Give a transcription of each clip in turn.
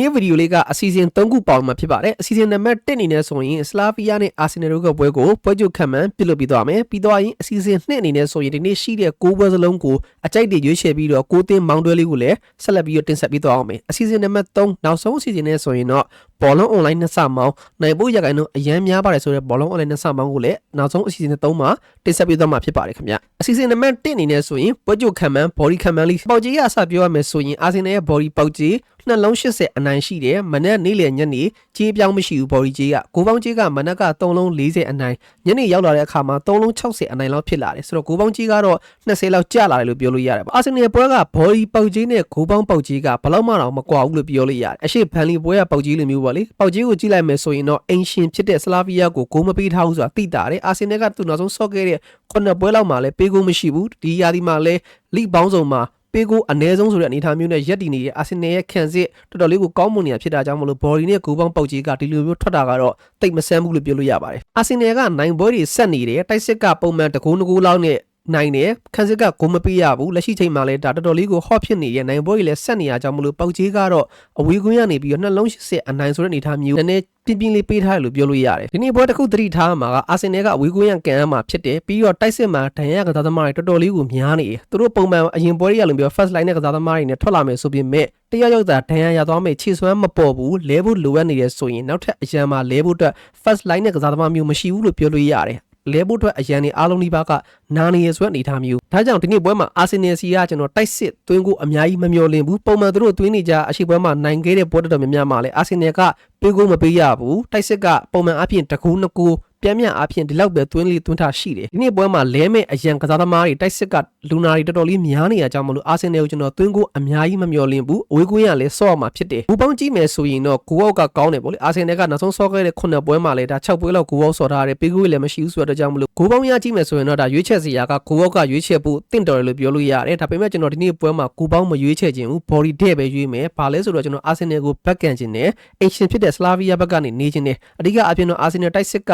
နေ့ဗီဒီယိုလေးကအစီအစဉ်၃ခုပေါင်းမှာဖြစ်ပါတယ်အစီအစဉ်နံပါတ်1အနေနဲ့ဆိုရင်စလာဗီးယားနဲ့အာဆင်နယ်တို့ကပွဲကိုပွဲချုပ်ခံမှန်းပြုလုပ်ပြီးသွားမယ်ပြီးတော့ရင်အစီအစဉ်2အနေနဲ့ဆိုရင်ဒီနေ့ရှိတဲ့၉ပွဲစလုံးကိုအကြိုက်တွေရွေးချယ်ပြီးတော့ကိုသင်းမောင်းတွဲလေးကိုလည်းဆက်လက်ပြီးတော့တင်ဆက်ပြီးသွားအောင်မယ်အစီအစဉ်နံပါတ်3နောက်ဆုံးအစီအစဉ်နဲ့ဆိုရင်တော့ဘောလုံး online နှစ်ဆမောင်းနိုင်ဖို့ရခိုင်တော့အရန်များပါတယ်ဆိုတော့ဘောလုံး online နှစ်ဆမောင်းကိုလည်းနောက်ဆုံးအစီအစဉ်3မှာတင်ဆက်ပြီးသွားမှာဖြစ်ပါတယ်ခင်ဗျအစီအစဉ်နံပါတ်1အနေနဲ့ဆိုရင်ပွဲချုပ်ခံမှန်း body ခံမှန်းလေးပေါက်ကြီးရအစပြောရမယ်ဆိုရင်အာဆင်နယ်ရဲ့ body ပေါက်ကြီး နှလုံး80အနိုင်ရှိတယ်မနက်နေ့လယ်ညနေကြေးပြောင်းမရှိဘူး body ကြေးကကိုပေါင်းကြေးကမနက်က3လုံး40အနိုင်ညနေရောက်လာတဲ့အခါမှာ3လုံး60အနိုင်လောက်ဖြစ်လာတယ်ဆိုတော့ကိုပေါင်းကြေးကတော့20လောက်ကျလာတယ်လို့ပြောလို့ရတယ်ပေါ့အာဆင်နယ်ပွဲက body ပေါက်ကြေးနဲ့ကိုပေါင်းပေါက်ကြေးကဘယ်လောက်မှတော့မကွာဘူးလို့ပြောလို့ရတယ်အရှိဖန်လီပွဲကပေါက်ကြေးလိုမျိုးပေါ့လေပေါက်ကြေးကိုကြည့်လိုက်မယ်ဆိုရင်တော့အင်ရှင်ဖြစ်တဲ့ဆလာဗီးယားကိုဂိုးမပေးထားဘူးဆိုတာသိတာတယ်အာဆင်နယ်ကသူ့နောက်ဆုံးဆော့ခဲ့တဲ့ခုနှစ်ပွဲလောက်မှာလည်းပေးကိုမရှိဘူးဒီရာဒီမှာလည်းလိပေါင်းစုံမှာ ပေးကိုအ ਨੇ ဆုံးဆိုတဲ့အနေအထားမျိုးနဲ့ရက်တည်နေတဲ့အာဆင်နယ်ရဲ့ခံစစ်တော်တော်လေးကိုကောင်းမွန်နေတာဖြစ်တာကြောင့်မလို့ဘော်ဒီနဲ့ဂိုးပေါင်းပေါက်ကြီးကဒီလိုမျိုးထွက်တာကတော့တိတ်မဆန်းဘူးလို့ပြောလို့ရပါတယ်အာဆင်နယ်ကနိုင်ပွဲတွေဆက်နေတယ်တိုက်စစ်ကပုံမှန်တကူးငကူးလောက်နဲ့ နိုင်တယ်ခန်းစစ်ကဂိုးမပေးရဘူးလက်ရှိချိန်မှာလည်းဒါတော်တော်လေးကိုဟော့ဖြစ်နေရဲ့နိုင်ပွဲကြီးလည်းဆက်နေရကြောင်းမလို့ပေါက်ကြီးကတော့အဝေးကွင်းကနေပြီးတော့နှလုံး80အနိုင်ဆိုတဲ့အနေအထားမျိုးနည်းနည်းပြင်းပြင်းလေးပေးထားတယ်လို့ပြောလို့ရတယ်ဒီနေ့ပွဲတစ်ခုသတိထားမှာကအာဆင်နယ်ကအဝေးကွင်းရကန်ရမှာဖြစ်တယ်ပြီးတော့တိုက်စစ်မှာဒဏ်ရာကစားသမားတွေတော်တော်လေးကိုများနေတယ်သူတို့ပုံမှန်အရင်ပွဲတွေကလိုမျိုး first line နဲ့ကစားသမားတွေနဲ့ထွက်လာမယ်ဆိုပြင်မဲ့တရရောက်တာဒဏ်ရာရသွားမယ်ခြေစွမ်းမပေါ်ဘူးလဲဖို့လိုအပ်နေတယ်ဆိုရင်နောက်ထပ်အရန်မှာလဲဖို့အတွက် first line နဲ့ကစားသမားမျိုးမရှိဘူးလို့ပြောလို့ရတယ်လဲဖို့အတွက်အရန်နေအားလုံးဒီပါက နာနေရဆိုတဲ့အနေအထားမျိုးဒါကြောင့်ဒီနေ့ပွဲမှာအာဆင်နယ်စီကကျွန်တော်တိုက်စစ်သွင်းကိုအများကြီးမမျှော်လင့်ဘူးပုံမှန်သူတို့သွင်းနေကြအရှိပွဲမှာနိုင်ခဲ့တဲ့ပွဲတော်တော်များများမှာလည်းအာဆင်နယ်ကပေးကိုမပေးရဘူးတိုက်စစ်ကပုံမှန်အပြင်တကူးနှစ်ကူပြန်ပြန်အဖြစ်ဒီလောက်ပဲသွင်းလေးသွင်းထားရှိတယ်ဒီနေ့ပွဲမှာလဲမဲ့အရန်ကစားသမားတွေတိုက်စစ်ကလူနာတွေတော်တော်လေးများနေရကြောင်းမလို့အာဆင်နယ်ကိုကျွန်တော်သွင်းကိုအများကြီးမမျှော်လင့်ဘူးအဝေးကွင်းကလည်းဆော့ရမှာဖြစ်တယ်ဘူပေါင်းကြည့်မယ်ဆိုရင်တော့ဂိုးအောက်ကကောင်းတယ်ပေါ့လေအာဆင်နယ်ကနောက်ဆုံးဆော့ခဲ့တဲ့ခုနှစ်ပွဲမှာလည်းဒါ6ပွဲလောက်ဂိုးအောက်ဆော့ထားတယ်ပေးကိုလည်းမရှိဘူးဆိုတော့ကြောင့်မလို့ဂိုးပေါင်းရကြည့်မယ်ဆိုရင်တော့ဒါရွေးချယ်စီရာကဂိုးအောက်ကရွေးချယ်ဖို့တင့်တော်တယ်လို့ပြောလို့ရတယ်ဒါပေမဲ့ကျွန်တော်ဒီနေ့ပွဲမှာဂိုးပေါင်းမရွေးချယ်ခြင်းဘူး body တဲ့ပဲရွေးမယ်ဘာလဲဆိုတော့ကျွန်တော်အာဆင်နယ်ကိုဘက်ကန်ခြင်းနဲ့အင်ရှင်ဖြစ်တဲ့စလာဗီးယားဘက်ကနေနေခြင်းနဲ့အဓိကအပြင်တော့အာဆင်နယ်တိုက်စစ်က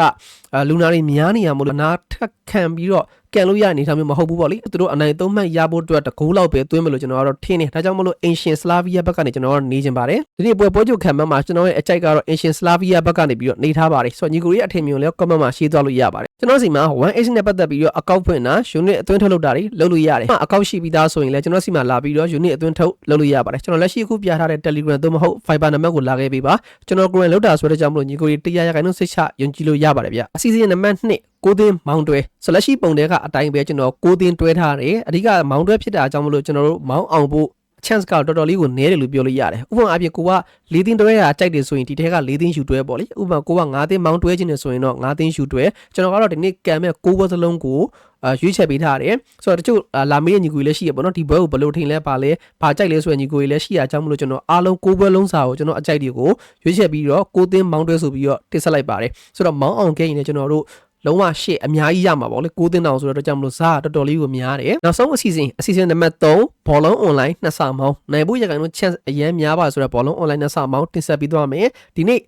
လူနာတွေများနေရမို့လို့နားထက်ခံပြီးတော့ ကန်လို့ရအနေထားမျိုးမဟုတ်ဘူးပေါ့လေသူတို့အနိုင်သုံးမှတ်ရဖို့အတွက်တကူလောက်ပဲသွင်းမလို့ကျွန်တော်ကတော့ထင်းနေဒါကြောင့်မလို့ Ancient Slavia ဘက်ကနေကျွန်တော်ကတော့နေချင်ပါတယ်ဒီနေ့ပွဲပွဲချုပ်ခံမှတ်မှာကျွန်တော်ရဲ့အကြိုက်ကတော့ Ancient Slavia ဘက်ကနေပြီးတော့နေထားပါတယ်ဆိုတော့ညီကိုရဲ့အထင်မြင်လည်း comment မှာရှင်းသွားလို့ရပါတယ်ကျွန်တော်စီမှာ 1H နဲ့ပတ်သက်ပြီးတော့အကောက်ဖွင့်တာ unit အသွင်းထုတ်လုပ်တာတွေလုပ်လို့ရတယ်အကောက်ရှိပြီးသားဆိုရင်လည်းကျွန်တော်စီမှာလာပြီးတော့ unit အသွင်းထုတ်လုပ်လို့ရပါတယ်ကျွန်တော်လက်ရှိအခုပြထားတဲ့ Telegram သို့မဟုတ် Viber နံပါတ်ကိုလာခဲ့ပေးပါကျွန်တော်ကိုယ်တိုင်လောက်တာဆိုတဲ့ကြောင့်မလို့ညီကိုရဲ့တရားရခိုင်နှုန်းစိတ်ချယုံကြည်လို့ရပါတယ်ဗျအစီအစဉ်နံပါတ်2 ကိုသင်းမောင်းတွဲဆိုလက်ရှိပုံတွေကအတိုင်းပဲကျွန်တော်ကိုသင်းတွဲထားတယ်အဓိကမောင်းတွဲဖြစ်တာအကြောင်းမလို့ကျွန်တော်တို့မောင်းအောင်ဖို့ chance ကတော်တော်လေးကိုနည်းတယ်လို့ပြောလို့ရတယ်ဥပမာအပြင်ကိုက၄သင်းတွဲတာကြိုက်တယ်ဆိုရင်ဒီထဲက၄သင်းယူတွဲပေါ့လေဥပမာကိုက၅သင်းမောင်းတွဲခြင်းနဲ့ဆိုရင်တော့၅သင်းယူတွဲကျွန်တော်ကတော့ဒီနေ့ကံမဲ့၉ဘစလုံးကိုအာရွေးချယ်ပေးထားတယ်ဆိုတော့တချို့လာမေးတဲ့ညီကိုလည်းရှိရပေါ့နော်ဒီဘွဲကိုဘယ်လိုထင်လဲပါလဲဘာကြိုက်လဲဆိုတဲ့ညီကိုလည်းရှိရအကြောင်းမလို့ကျွန်တော်အားလုံး၉ဘွဲလုံးစာကိုကျွန်တော်အကြိုက်တွေကိုရွေးချယ်ပြီးတော့ကိုသင်းမောင်းတွဲဆိုပြီးတော့တင်ဆက်လိုက်ပါတယ်ဆိုတော့မောင်းအောင်ခဲ့ရင်လည်းကျွန်တော်တို့ လုံးဝရှေ့အများကြီးရမှာပေါ့လေ6သိန်းတောင်ဆိုတော့ကြောင့်မလို့ဇာတော်တော်လေးကိုများတယ်နောက်ဆုံးအစီအစဉ်အစီအစဉ်နံပါတ်3ဘောလုံး online နှစ်ဆမောင်းနိုင်ဖို့ရခိုင်လို့ chance အရင်များပါဆိုတော့ဘောလုံး online နှစ်ဆမောင်းတင်ဆက်ပြီးသွားမယ်ဒီနေ့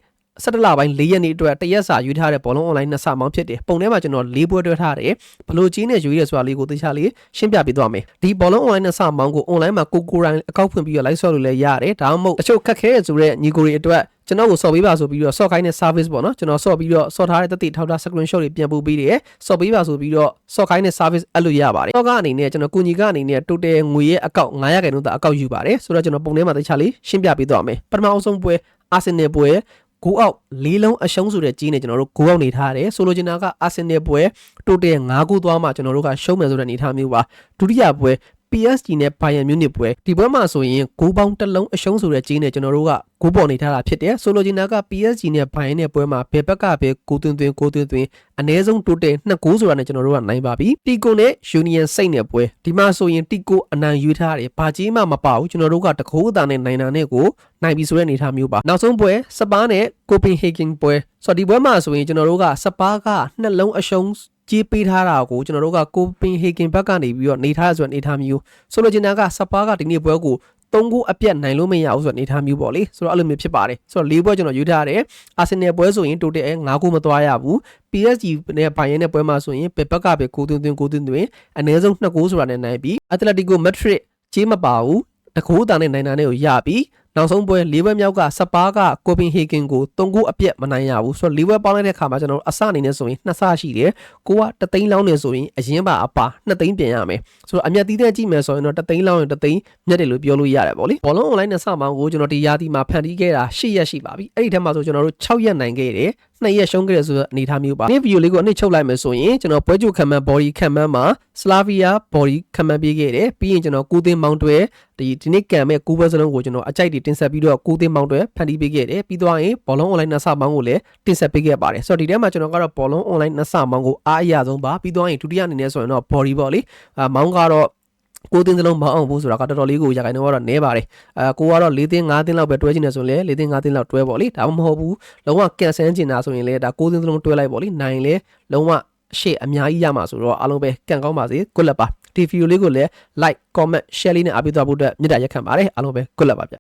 17လပိုင်း4ရက်နေ့အတွက်တရက်စာယူထားတဲ့ဘောလုံး online နှစ်ဆမောင်းဖြစ်တယ်ပုံထဲမှာကျွန်တော်၄ပွဲတွဲထားတယ်ဘလို့ကြီးနဲ့ယူရဲဆိုတာလေးကိုသေချာလေးရှင်းပြပေးသွားမယ်ဒီဘောလုံး online နှစ်ဆမောင်းကို online မှာကိုကိုရိုင်းအကောက်ဖွင့်ပြီးတော့ live ဆော့လို့လည်းရတယ်ဒါမှမဟုတ်တချို့ခက်ခဲဆိုတဲ့ညီကိုတွေအတွက် ကျွန်တော်ကိုဆော့ပေးပါဆိုပြီးတော့ဆော့ခိုင်းတဲ့ service ပေါ့နော်ကျွန်တော်ဆော့ပြီးတော့ဆော့ထားတဲ့တက်တိထောက်ထား screenshot တွေပြန်ပို့ပေးတယ်ဆော့ပေးပါဆိုပြီးတော့ဆော့ခိုင်းတဲ့ service အဲ့လိုရပါတယ်ဆော့ကအနေနဲ့ကျွန်တော်ကုညီကအနေနဲ့ total ငွေရဲ့အကောက်900ခန့်တော့အကောက်ယူပါတယ်ဆိုတော့ကျွန်တော်ပုံထဲမှာတခြားလေးရှင်းပြပေးသွားမယ်ပထမအဆုံးပွဲအာဆင်နယ်ပွဲဂိုးအောက်လေးလုံးအရှုံးဆိုတဲ့ကြီးနဲ့ကျွန်တော်တို့ဂိုးအောက်နေထားတယ်ဆိုလိုချင်တာကအာဆင်နယ်ပွဲတိုတယ်9ခုသွားမှကျွန်တော်တို့ကရှုံးမယ်ဆိုတဲ့အနေအထားမျိုးပါဒုတိယပွဲ PSG နဲ့ Bayern Munich ပွဲဒီပွဲမှာဆိုရင်ဂိုးပေါင်းတစ်လုံးအရှုံးဆိုတဲ့ကြီးနဲ့ကျွန်တော်တို့ကဂိုးပေါ်နေထားတာဖြစ်တယ်ဆိုလိုချင်တာက PSG နဲ့ Bayern နဲ့ပွဲမှာဘယ်ဘက်ကပဲဂိုးသွင်းသွင်းဂိုးသွင်းသွင်းအနည်းဆုံးတိုးတယ်နှစ်ဂိုးဆိုတာနဲ့ကျွန်တော်တို့ကနိုင်ပါပြီတီကိုနဲ့ Union စိတ်နဲ့ပွဲဒီမှာဆိုရင်တီကိုအနိုင်ယူထားတယ်ဘာကြီးမှမပါဘူးကျွန်တော်တို့ကတကိုးအသာနဲ့နိုင်တာနဲ့ကိုနိုင်ပြီဆိုတဲ့အနေအထားမျိုးပါနောက်ဆုံးပွဲစပါးနဲ့ Copenhagen ပွဲဆိုတော့ဒီပွဲမှာဆိုရင်ကျွန်တော်တို့ကစပါးကနှစ်လုံးအရှုံး ကြေးပေးထားတာကိုကျွန်တော်တို့ကကိုပင်ဟေကင်ဘက်ကနေပြီးတော့နေထားရဆိုတဲ့အနေထားမျိုးဆိုလိုချင်တာကစပါးကဒီနေ့ပွဲကိုသုံးခုအပြတ်နိုင်လို့မရဘူးဆိုတော့အနေထားမျိုးပေါ့လေဆိုတော့အဲ့လိုမျိုးဖြစ်ပါတယ်ဆိုတော့၄ပွဲကျွန်တော်ယူထားရတယ်အာဆင်နယ်ပွဲဆိုရင်တိုတယ်၅ခုမသွားရဘူး PSG နဲ့ဘိုင်ယန်နဲ့ပွဲမှာဆိုရင်ဘယ်ဘက်ကပဲကိုသွင်းသွင်းကိုသွင်းသွင်းအနည်းဆုံး2ဂိုးဆိုတာနဲ့နိုင်ပြီး Atletico Madrid ကြေးမပါဘူးတကူးတာနဲ့နိုင်တာနဲ့ကိုရပြီး နနောက်ဆုံးပွဲ၄ပွဲမြောက်ကစပါးကကိုပင်ဟေဂင်ကို၃ခုအပြက်မနိုင်ရဘူးဆိုတော့၄ပွဲပေါင်းလိုက်တဲ့အခါမှာကျွန်တော်တို့အစအနေနဲ့ဆိုရင်နှစ်ဆရှိတယ်ကိုကတသိန်းလောင်းနေဆိုရင်အရင်ပါအပါ2သိန်းပြင်ရမယ်ဆိုတော့အမျက်တီးတဲ့ကြည့်မယ်ဆိုရင်တော့တသိန်းလောင်းရင်တသိန်းမြတ်တယ်လို့ပြောလို့ရတယ်ပေါ့လေဘောလုံး online နဲ့စမောင်းကိုကျွန်တော်ဒီရာသီမှာဖန်တီးခဲ့တာ၈ရက်ရှိပါပြီအဲ့ဒီထက်မှဆိုကျွန်တော်တို့6ရက်နိုင်ခဲ့တယ် နှစ်ရက်ရှုံးခဲ့ရဆိုတဲ့အနေအထားမျိုးပါဒီဗီဒီယိုလေးကိုအနည်းချုပ်လိုက်မယ်ဆိုရင်ကျွန်တော်ပွဲချုပ်ခံမှန်း body ခံမှန်းမှာ Slavia body ခံမှန်းပေးခဲ့တယ်ပြီးရင်ကျွန်တော်ကိုသင်းမောင်းတွဲဒီဒီနေ့ကံမဲ့ကူးပွဲစလုံးကိုကျွန်တော်အကြိုက်တွေတင်ဆက်ပြီးတော့ကိုသင်းမောင်းတွဲဖန်တီးပေးခဲ့တယ်ပြီးသွားရင်ဘောလုံး online နှစ်ဆမောင်းကိုလည်းတင်ဆက်ပေးခဲ့ပါတယ်ဆိုတော့ဒီထဲမှာကျွန်တော်ကတော့ဘောလုံး online နှစ်ဆမောင်းကိုအားအရဆုံးပါပြီးသွားရင်ဒုတိယအနေနဲ့ဆိုရင်တော့ body ပေါ့လေအာမောင်းကတော့ ကိုတင်းစလုံးမအောင်ဘူးဆိုတာကတော်တော်လေးကိုရခိုင်တော့ကတော့နဲပါတယ်အဲကိုကတော့၄တင်း၅တင်းလောက်ပဲတွဲချင်တယ်ဆိုရင်လည်း၄တင်း၅တင်းလောက်တွဲပေါ့လေဒါမှမဟုတ်ဘူးလုံးဝကန်ဆယ်ချင်တာဆိုရင်လည်းဒါ၉တင်းစလုံးတွဲလိုက်ပေါ့လေနိုင်လေလုံးဝရှေ့အများကြီးရမှာဆိုတော့အားလုံးပဲကန်ကောင်းပါစေ good luck ပါဒီဗီဒီယိုလေးကိုလည်း like comment share လေးနဲ့အားပေးသွားဖို့အတွက်မေတ္တာရက်ခံပါတယ်အားလုံးပဲ good luck ပါဗျ